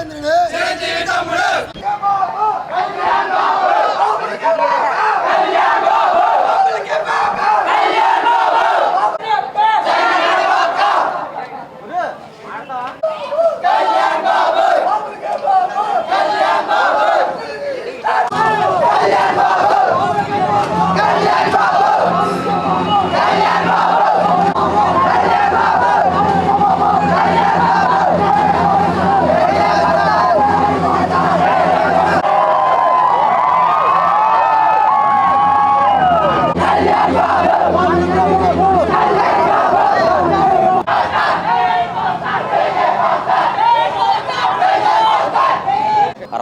சென்றிருங்க சென்றிருக்க தமிழர்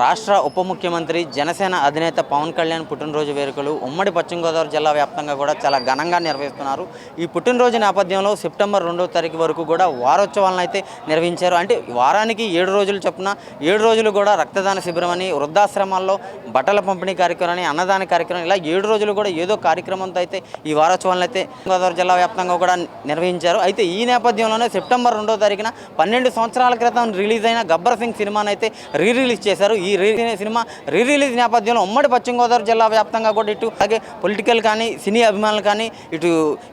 రాష్ట్ర ఉప ముఖ్యమంత్రి జనసేన అధినేత పవన్ కళ్యాణ్ పుట్టినరోజు వేడుకలు ఉమ్మడి పశ్చిమ గోదావరి జిల్లా వ్యాప్తంగా కూడా చాలా ఘనంగా నిర్వహిస్తున్నారు. ఈ పుట్టినరోజు నేపథ్యంలో సెప్టెంబర్ రెండవ తారీఖు వరకు కూడా వారోత్సవాలను అయితే నిర్వహించారు. అంటే వారానికి ఏడు రోజులు చొప్పున ఏడు రోజులు కూడా రక్తదాన శిబిరం అని వృద్ధాశ్రమాల్లో బట్టల పంపిణీ కార్యక్రమం అన్నదాన కార్యక్రమం ఇలా ఏడు రోజులు కూడా ఏదో కార్యక్రమంతో అయితే ఈ వారోత్సవాలను అయితే గోదావరి జిల్లా వ్యాప్తంగా కూడా నిర్వహించారు. అయితే ఈ నేపథ్యంలోనే సెప్టెంబర్ రెండో తారీఖున పన్నెండు సంవత్సరాల క్రితం రిలీజ్ అయిన గబ్బర్ సింగ్ సినిమాను అయితే రీ రిలీజ్ చేశారు. ఈ రీ సినిమా రీ రిలీజ్ నేపథ్యంలో ఉమ్మడి పశ్చిమ గోదావరి జిల్లా వ్యాప్తంగా కూడా ఇటు అలాగే పొలిటికల్ కానీ సినీ అభిమానులు కానీ ఇటు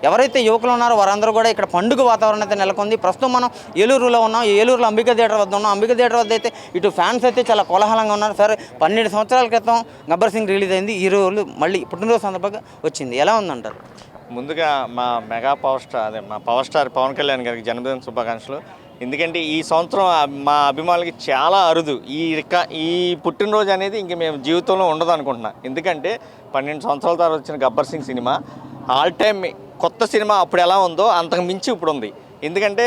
ఎవరైతే యువకులు ఉన్నారో వారందరూ కూడా ఇక్కడ పండుగ వాతావరణం అయితే నెలకొంది. ప్రస్తుతం మనం ఏలూరులో ఉన్నాం. ఏలూరులో అంబికా థియేటర్ వద్ద ఉన్నాం. అంబికా థియేటర్ వద్ద అయితే ఇటు ఫ్యాన్స్ అయితే చాలా కోలాహలంగా ఉన్నారు. సరే పన్నెండు సంవత్సరాల క్రితం గబ్బర్ సింగ్ రిలీజ్ అయింది. ఈ రోజు మళ్ళీ పుట్టినరోజు సందర్భంగా వచ్చింది. ఎలా ఉందంటారు? ముందుగా మా మెగా పవర్ స్టార్ అదే మా పవర్ స్టార్ పవన్ కళ్యాణ్ గారికి జన్మదిన శుభాకాంక్షలు. ఎందుకంటే ఈ సంవత్సరం మా అభిమానులకి చాలా అరుదు. ఈ రిక ఈ పుట్టినరోజు అనేది ఇంక మేము జీవితంలో ఉండదు అనుకుంటున్నాం. ఎందుకంటే పన్నెండు సంవత్సరాల తర్వాత వచ్చిన Gabbar Singh cinema all time కొత్త సినిమా అప్పుడు ఎలా ఉందో అంతకు మించి ఇప్పుడు ఉంది. ఎందుకంటే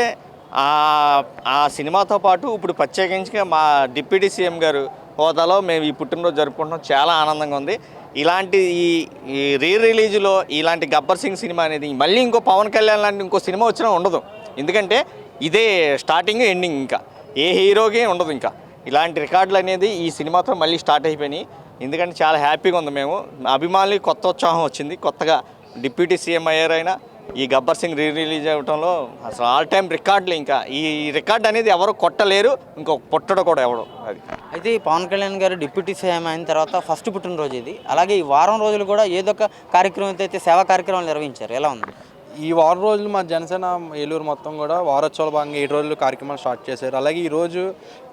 ఆ సినిమాతో పాటు ఇప్పుడు ప్రత్యేకించి మా డిప్యూటీ సీఎం గారు హోదాలో మేము ఈ పుట్టినరోజు జరుపుకుంటున్నాం. చాలా ఆనందంగా ఉంది. ఇలాంటి ఈ ఈ రీ రిలీజ్లో ఇలాంటి గబ్బర్ సింగ్ సినిమా అనేది మళ్ళీ ఇంకో పవన్ కళ్యాణ్ లాంటి ఇంకో సినిమా వచ్చినా ఉండదు. ఎందుకంటే ఇదే స్టార్టింగ్ ఎండింగ్ ఇంకా. ఏ హీరోకి ఉండదు ఇంకా. ఇలాంటి రికార్డులు అనేది ఈ సినిమాతో మళ్ళీ స్టార్ట్ అయిపోయినాయి. ఎందుకంటే చాలా హ్యాపీగా ఉంది మేము. అభిమానులకి కొత్త ఉత్సాహం వచ్చింది. కొత్తగా డిప్యూటీ సీఎం అయ్యారైనా ఈ గబ్బర్ సింగ్ రీ రిలీజ్ అవ్వడంలో అసలు ఆల్ టైమ్ రికార్డులు ఇంకా. ఈ రికార్డ్ అనేది ఎవరు కొట్టలేరు. ఇంకో పుట్టడం కూడా ఎవడు అది. అయితే పవన్ కళ్యాణ్ గారు డిప్యూటీ సీఎం అయిన తర్వాత ఫస్ట్ పుట్టినరోజు ఇది. అలాగే ఈ వారం రోజులు కూడా ఏదో ఒక కార్యక్రమం అయితే సేవా కార్యక్రమాలు నిర్వహించారు. ఎలా ఉంది? ఈ వారం రోజులు మా జనసేన ఏలూరు మొత్తం కూడా వారోత్సవాల భాగంగా ఏడు రోజులు కార్యక్రమాలు స్టార్ట్ చేశారు. అలాగే ఈరోజు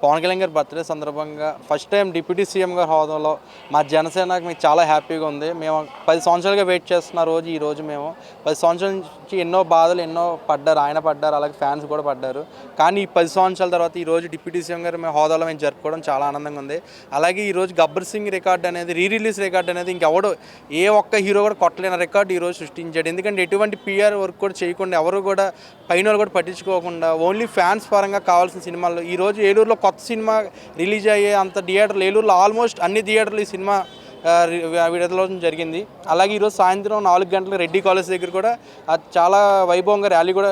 పవన్ కళ్యాణ్ గారి బర్త్డే సందర్భంగా ఫస్ట్ టైం డిప్యూటీ సీఎం గారి హోదాలో మా జనసేనకు మీకు చాలా హ్యాపీగా ఉంది. మేము పది సంవత్సరాలుగా వెయిట్ చేస్తున్న రోజు ఈ రోజు మేము పది సంవత్సరాల నుంచి ఎన్నో బాధలు ఎన్నో పడ్డారు. ఆయన పడ్డారు అలాగే ఫ్యాన్స్ కూడా పడ్డారు. కానీ ఈ పది సంవత్సరాల తర్వాత ఈ రోజు డిప్యూటీ సీఎం గారు మేము హోదాలో మేము జరుపుకోవడం చాలా ఆనందంగా ఉంది. అలాగే ఈరోజు గబ్బర్ సింగ్ రికార్డ్ అనేది రీ రిలీజ్ రికార్డ్ అనేది ఇంకెవడో ఏ ఒక్క హీరో కూడా కొట్టలేని రికార్డు ఈరోజు సృష్టించాడు. ఎందుకంటే ఎటువంటి పిఆర్ వర్క్ కూడా చేయకుండా ఎవరు కూడా పైన వాళ్ళు కూడా పట్టించుకోకుండా ఓన్లీ ఫ్యాన్స్ పరంగా కావాల్సిన సినిమాలు ఈ రోజు ఏలూరులో కొత్త సినిమా రిలీజ్ అయ్యే అంత థియేటర్లు ఏలూరులో ఆల్మోస్ట్ అన్ని థియేటర్లు ఈ సినిమా ఆ, జరిగింది. అలాగే ఈరోజు సాయంత్రం నాలుగు గంటలకు రెడ్డి కాలేజ్ దగ్గర కూడా చాలా వైభవంగా ర్యాలీ కూడా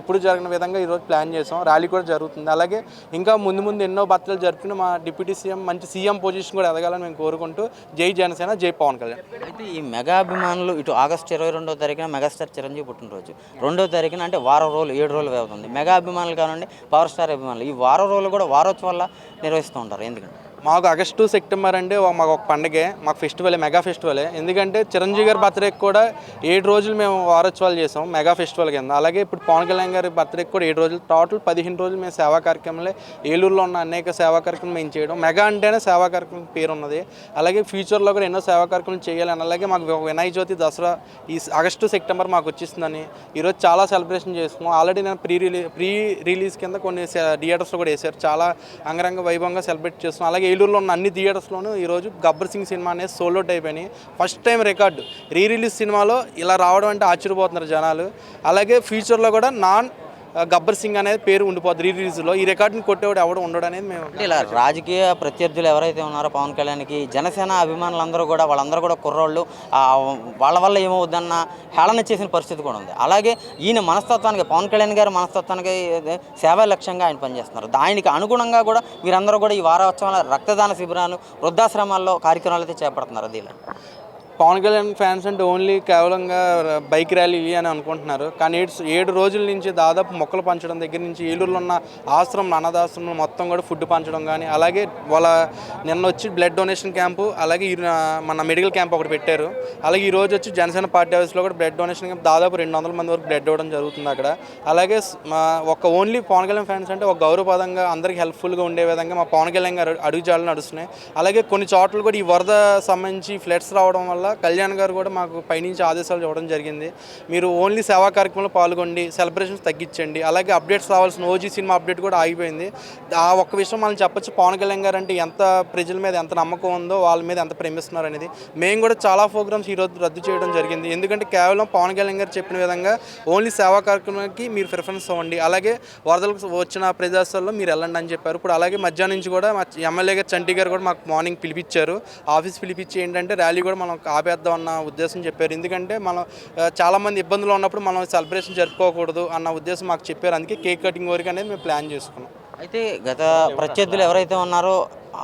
ఎప్పుడు జరిగిన విధంగా ఈరోజు ప్లాన్ చేసాం. ర్యాలీ కూడా జరుగుతుంది. అలాగే ఇంకా ముందు ముందు ఎన్నో భర్తలు జరుపుకుని మా డిప్యూటీ సీఎం మంచి సీఎం పొజిషన్ కూడా ఎదగాలని మేము కోరుకుంటూ జై జనసేన జై పవన్ కళ్యాణ్. అయితే ఈ మెగా అభిమానులు ఇటు ఆగస్టు ఇరవై రెండో తారీఖున మెగాస్టార్ చిరంజీవి పుట్టినరోజు. రెండో తారీఖున అంటే వారం రోజులు ఏడు రోజులు అవుతుంది. మెగా అభిమానులు కానివ్వండి పవర్ స్టార్ అభిమానులు ఈ వారం రోజులు కూడా వారోత్సవాల నిర్వహిస్తూ ఉంటారు. ఎందుకంటే మాకు ఆగస్టు సెప్టెంబర్ అంటే ఒక- మాకు ఒక పండగే మాకు ఫెస్టివలే మెగా ఫెస్టివలే. ఎందుకంటే చిరంజీవి గారి బర్త్డేకి కూడా ఏడు రోజులు మేము వారోత్సవాలు చేసాం మెగా ఫెస్టివల్ కింద. అలాగే ఇప్పుడు పవన్ కళ్యాణ్ గారి బర్త్డేకి కూడా ఏడు రోజులు టోటల్ పదిహేను రోజులు మేము సేవా కార్యక్రమాలే ఏలూరులో ఉన్న అనేక సేవా కార్యక్రమాలు మేము చేయడం. మెగా అంటేనే సేవా కార్యక్రమం పేరు ఉన్నది అలాగే ఫ్యూచర్లో కూడా ఎన్నో సేవా కార్యక్రమాలు చేయాలని అలాగే మాకు వినాయక చవితి దసరా ఈ ఆగస్టు సెప్టెంబర్ మాకు వచ్చేసిందని ఈరోజు చాలా సెలబ్రేషన్ చేసుకున్నాం ఆల్రెడీ నేను ప్రీ రిలీజ్ ప్రీ రిలీజ్ కింద కొన్ని థియేటర్స్లో కూడా వేశారు. చాలా అంగరంగ వైభవంగా సెలబ్రేట్ చేస్తున్నాం. అలాగే ఏలూరులో ఉన్న అన్ని థియేటర్స్లోనూ ఈరోజు గబ్బర్ సింగ్ సినిమా అనేది సోలో టైప్ అని first time record re release సినిమాలో ఇలా రావడం అంటే ఆశ్చర్యపోతున్నారు జనాలు. అలాగే ఫ్యూచర్లో కూడా నాన్ గబ్బర్ సింగ్ అనేది పేరు ఉండిపోద్ది రీ రిలీజ్లో ఈ రికార్డుని కొట్టేవాడు ఎవడు ఉండడు అనేది మేము ఇలా రాజకీయ ప్రత్యర్థులు ఎవరైతే ఉన్నారో పవన్ కళ్యాణ్కి జనసేన అభిమానులందరూ కూడా వాళ్ళందరూ కూడా కుర్రోళ్ళు వాళ్ళ వల్ల ఏమవుద్దన్న హేళన చేసిన పరిస్థితి కూడా ఉంది. అలాగే ఈయన మనస్తత్వానికి పవన్ కళ్యాణ్ గారి మనస్తత్వానికి సేవా లక్ష్యంగా ఆయన పనిచేస్తున్నారు. దానికి అనుగుణంగా కూడా వీరందరూ కూడా ఈ వారోత్సవాల రక్తదాన శిబిరాలు వృద్ధాశ్రమాల్లో కార్యక్రమాలు అయితే చేపడుతున్నారు దీనిలో. పవన్ కళ్యాణ్ ఫ్యాన్స్ అంటే ఓన్లీ కేవలంగా బైక్ ర్యాలీ అని అనుకుంటున్నారు. కానీ ఏడు ఏడు రోజుల నుంచి దాదాపు మొక్కలు పంచడం దగ్గర నుంచి ఏలూరులో ఉన్న ఆశ్రమం అనాథాశ్రమం మొత్తం కూడా ఫుడ్ పంచడం కానీ అలాగే వాళ్ళ నిన్న వచ్చి బ్లడ్ డొనేషన్ క్యాంపు అలాగే ఈ మన మెడికల్ క్యాంప్ ఒకటి పెట్టారు. అలాగే ఈ రోజు వచ్చి జనసేన పార్టీ ఆఫీస్లో కూడా బ్లడ్ డొనేషన్ క్యాంప్ దాదాపు రెండు వందల మంది వరకు బ్లడ్ ఇవ్వడం జరుగుతుంది అక్కడ. అలాగే మా ఒక ఓన్లీ పవన్ కళ్యాణ్ ఫ్యాన్స్ అంటే ఒక గౌరవపదంగా అందరికీ హెల్ప్ఫుల్గా ఉండే విధంగా మా పవన్ కళ్యాణ్ గారు అడుగుజాడలు నడుస్తున్నాయి. అలాగే కొన్ని చోట్ల కూడా ఈ వరద సంబంధించి ఫ్లడ్స్ రావడం వల్ల కళ్యాణ్ గారు కూడా మాకు పైనుంచి ఆదేశాలు ఇవ్వడం జరిగింది. మీరు ఓన్లీ సేవా కార్యక్రమంలో పాల్గొండి సెలబ్రేషన్స్ తగ్గించండి అలాగే అప్డేట్స్ రావాల్సిన ఓజీ సినిమా అప్డేట్ కూడా ఆగిపోయింది. ఆ ఒక్క విషయం మనం చెప్పొచ్చు పవన్ కళ్యాణ్ గారు అంటే ఎంత ప్రజల మీద ఎంత నమ్మకం ఉందో వాళ్ళ మీద ఎంత ప్రేమిస్తున్నారు అనేది. మేము కూడా చాలా ప్రోగ్రామ్స్ ఈరోజు రద్దు చేయడం జరిగింది. ఎందుకంటే కేవలం పవన్ కళ్యాణ్ గారు చెప్పిన విధంగా ఓన్లీ సేవా కార్యక్రమానికి మీరు ప్రిఫరెన్స్ ఇవ్వండి. అలాగే వరదలకు వచ్చిన ప్రదేశాల్లో మీరు వెళ్ళండి అని చెప్పారు. ఇప్పుడు అలాగే మధ్యాహ్నం నుంచి కూడా మా ఎమ్మెల్యే గారు చంటి గారు కూడా మాకు మార్నింగ్ పిలిపించారు. ఆఫీస్ పిలిపించి ఏంటంటే ర్యాలీ కూడా మనం ఆపేద్దాం అన్న ఉద్దేశం చెప్పారు. ఎందుకంటే మనం చాలామంది ఇబ్బందులు ఉన్నప్పుడు మనం సెలబ్రేషన్ జరుపుకోకూడదు అన్న ఉద్దేశం మాకు చెప్పారు. అందుకే కేక్ కటింగ్ వరకు అనేది మేము ప్లాన్ చేసుకున్నాం. అయితే గత ప్రత్యర్థులు ఎవరైతే ఉన్నారో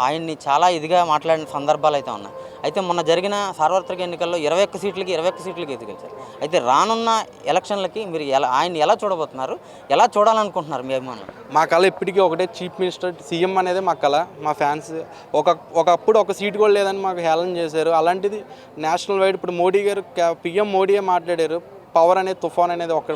ఆయన్ని చాలా ఇదిగా మాట్లాడిన సందర్భాలు అయితే ఉన్నాయి. అయితే మొన్న జరిగిన సార్వత్రిక ఎన్నికల్లో ఇరవై ఒక్క సీట్లకి ఇరవై ఒక్క సీట్లకి ఎదుగలిచారు అయితే రానున్న ఎలక్షన్లకి మీరు ఎలా ఆయన ఎలా చూడబోతున్నారు? ఎలా చూడాలనుకుంటున్నారు మీ అభిమానులు? మా కళ ఇప్పటికీ ఒకటే చీఫ్ మినిస్టర్ సీఎం అనేది మా కళ మా ఫ్యాన్స్. ఒక ఒకప్పుడు ఒక సీట్ కూడా లేదని మాకు హేళన చేశారు. అలాంటిది నేషనల్ వైడ్ ఇప్పుడు మోడీ గారు పిఎం మోడీయే మాట్లాడారు. పవర్ అనేది తుఫాన్ అనేది ఒక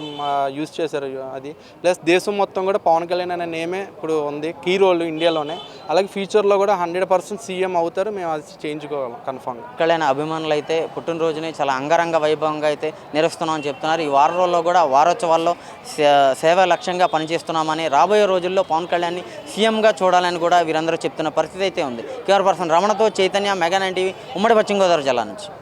యూజ్ చేశారు అది. ప్లస్ దేశం మొత్తం కూడా పవన్ కళ్యాణ్ అనే నేమే ఇప్పుడు ఉంది కీ రోల్ ఇండియాలోనే అలాగే ఫ్యూచర్లో కూడా హండ్రెడ్ పర్సెంట్ సీఎం అవుతారు మేము అది చేయించుకోగలం కన్ఫామ్గా కళ్యాణ్ అభిమానులు అయితే పుట్టినరోజుని చాలా అంగరంగ వైభవంగా అయితే నిర్వహిస్తున్నామని చెప్తున్నారు. ఈ వారం రోజుల్లో కూడా వారోత్సవాల్లో సేవ లక్ష్యంగా పనిచేస్తున్నామని రాబోయే రోజుల్లో పవన్ కళ్యాణ్ని సీఎంగా చూడాలని కూడా వీరందరూ చెప్తున్న పరిస్థితి అయితే ఉంది. కేఆర్ పర్సన్ రమణతో చైతన్య మెగా నైన్ టీవీ ఉమ్మడి పశ్చిమ గోదావరి జిల్లా నుంచి.